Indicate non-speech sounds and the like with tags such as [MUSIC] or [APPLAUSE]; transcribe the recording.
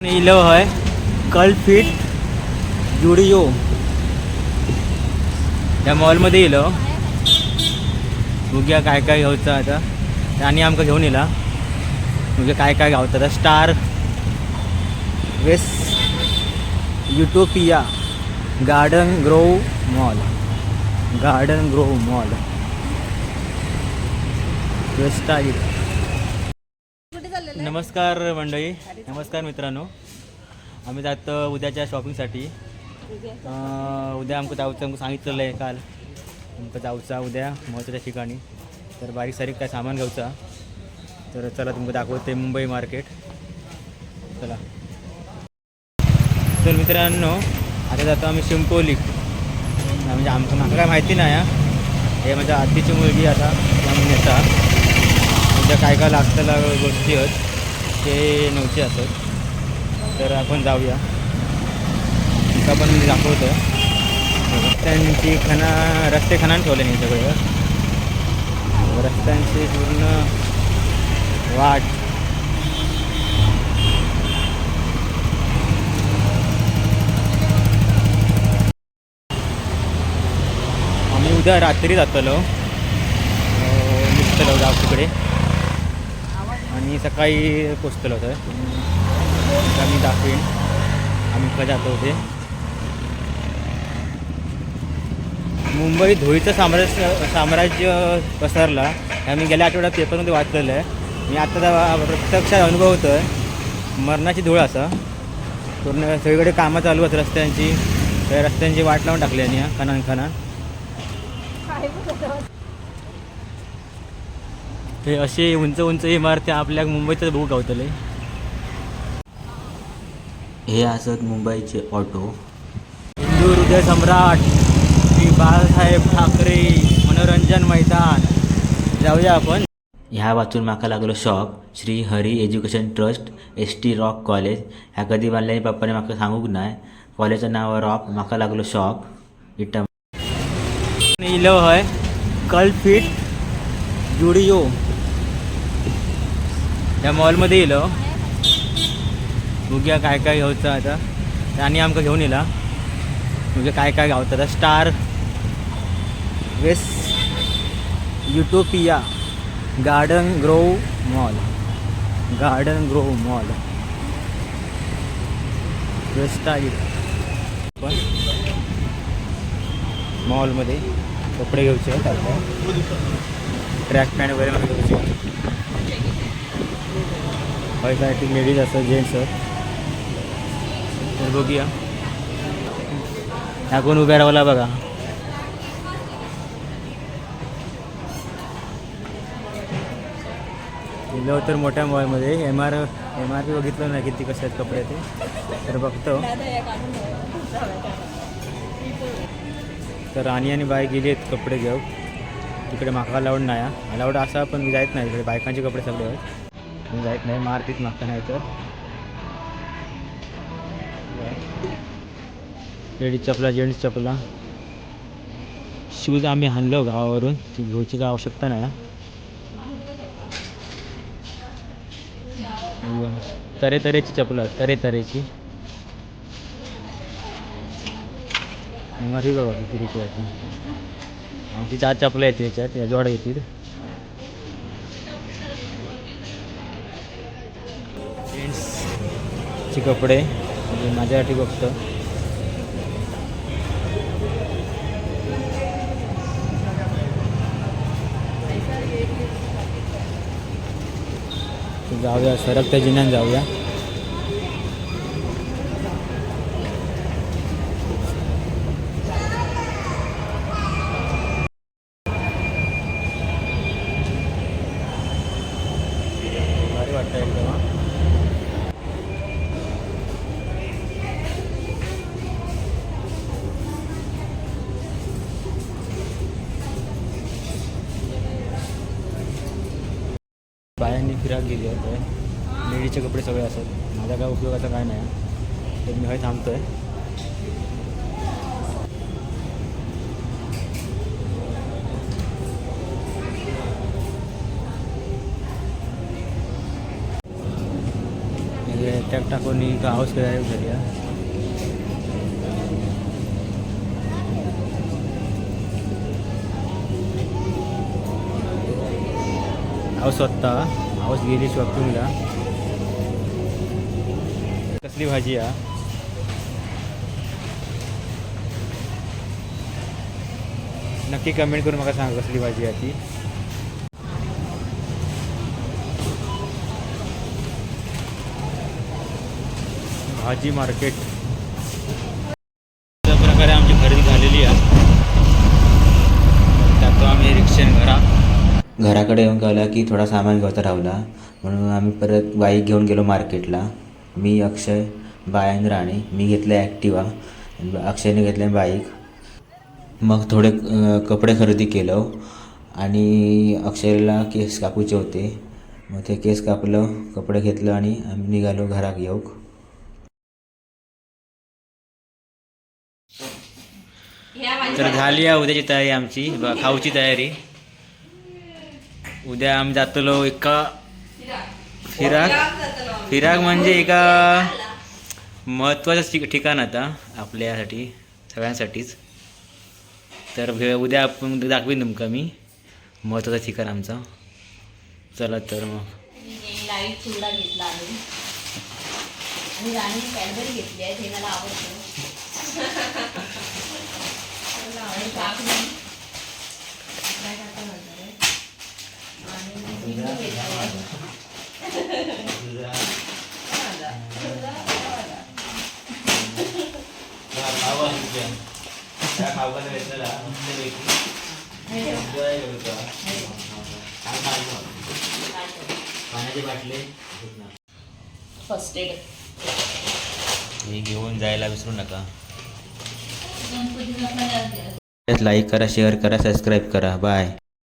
इलो है कल फिट जुडिओ या मॉलमध्ये येलो बघूया काय काय घ्यायचं आता. आणि आमकां घेऊन येला बघूया काय काय गावतं आता. Star West Utopia Garden Grove Mall. Garden Grove Mall. Vista नमस्कार मंडळी नमस्कार मित्रांनो. आम्ही जातो उद्याच्या शॉपिंगसाठी उद्या. आमचं जाऊचं आमचं सांगितलेलं आहे काल. आमचं जाऊचा उद्या महत्त्वाच्या ठिकाणी. तर बारीक सारीक काय सामान घ्यायचा. तर चला तुमचं दाखवते मुंबई मार्केट. चला. तर मित्रांनो आता जातो आम्ही शिंपोली म्हणजे आमचं मागं काय माहिती नाही हा. हे माझ्या आधीची मुलगी आता ज्या काय काय लागताला गोष्टी आहेत ते नव्हते असत तर आपण जाऊया. तिथं पण मी दाखवतो रस्त्यांची खणा रस्ते खणान ठेवले नाही सगळे. रस्त्यांची पूर्ण वाट. आम्ही उद्या रात्री जातलो. अं, निघतलो जाऊ तिकडे. मी सकाळी पोचतलो होतो. आम्ही दाखवेन. आम्ही कधी जातो होते मुंबई धुळीचं साम्राज्य साम्राज्य पसरला. हे आम्ही गेल्या आठवड्यात पेपरमध्ये वाचलेलं आहे. मी आता प्रत्यक्ष अनुभव अनुभवतो आहे मरणाची धूळ असं. पूर्ण सगळीकडे कामं चालू आहेत रस्त्यांची. रस्त्यांची वाट लावून टाकली आणि खनान खनान हे असे उंच उंच इमारती आपल्या मुंबईतच बघू गावतले. हे असत मुंबईचे ऑटो. हिंदू हृदय सम्राट श्री बाळासाहेब ठाकरे मनोरंजन मैदान. जाऊया आपण. ह्या वाचून म्हाका लागलो shock. Shri Hari education trust S T rock college. ह्या कधी बांधल्याने पप्पाने म्हाका सांगूक नाही कॉलेजचं नाव रॉक म्हाका लागलो शॉक. इटा इलो है कल फिट त्या या मॉलमध्ये येलो हो. बघूया काय काय घ्यायचं आता. आणि आमकां घेऊन येला म्हणजे काय काय गावतं आता. Star West Utopia Garden Grove Mall Garden Grove Mall Vista पण मॉलमध्ये कपडे घ्यायचे ट्रॅक पॅन्ट वगैरे मला घ्यायचे पैशासाठी लेडीज असं जेंट्स तर बघूया. ह्या कोण उभ्या राहला बघा. गेलो तर मोठ्या मॉलमध्ये M R M R P बघितलं नाही किती कसे आहेत कपडे ते. तर बघतो. तर राणी आणि बाई गेली आहेत कपडे घेऊ तिकडे माका अलाउड नाही अलाउड असा पण मी जायत नाही. इकडे बायकांचे कपडे सगळे आहेत. म्हणजे मी जायत नाही मारतीत मागता नाही तर. लेडीज चपला जेंट्स चपला. शूज आम्ही हाणलो गावावरून. ती घ्यायची काय आवश्यकता नाही तरे तऱ्हेची चपला तरे तऱ्हेची ही बघा किती रुपयाची आमची चार चपलं आहेत त्याच्यात या जोड्या येतील. चे कपडे म्हणजे माझ्यासाठी फक्त जाऊया सरकत्या जिन्यान जाऊया. भारी वाटतं एकदम बायांनी फिराक गेली आहे लेडीजचे कपडे सगळे असतात. माझा काय उपयोगाचा काय नाही. तर मी हे थांबतो म्हणजे आहे एकट्याक टाकून इथं हाऊस झाली घरी हा. हाऊस स्वतः हाऊस गेली शॉपिंगला कसली भाजी हा नक्की कमेंट करून मला सांगा कसली भाजी आहे ती. भाजी मार्केट अशा प्रकारे आमची खरेदी झालेली आहे टाकतो आम्ही रिक्षेन घरा घराकडे येऊन कळलं की थोडा सामान घ्यायचा राहिला. म्हणून आम्ही परत बाईक घेऊन गेलो मार्केटला. मी अक्षय बाय आणि मी घेतलं ॲक्टिवा. अक्षयने घेतलं बाईक. मग थोडे कपडे खरेदी केलं आणि अक्षयला केस कापूचे होते. मग ते केस कापलं कपडे घेतलं आणि आम्ही निघालो घरात येऊ तर झाली आहे उद्याची तयारी आमची. खाऊची तयारी. उद्या आम्ही जातलो एका फिराक फिराक म्हणजे एका महत्त्वाचं ठिक- ठिकाण आता आपल्यासाठी सगळ्यांसाठीच. तर उद्या आपण दाखवीन तुमका मी. महत्त्वाचं ठिकाण आमचा. चला तर मग. लाइट चिवडा घेतला आम्ही आणि राणी कॅडबरी घेतली आहे मला आवडतं [LAUGHS] आणि काकडी. काय टाका म्हणणार आहे? आणि लिंबू घेतलाय. पाण्याची फर्स्ट एड हे घेऊन जायला विसरू नका. लाईक करा शेअर करा सबस्क्राईब करा. बाय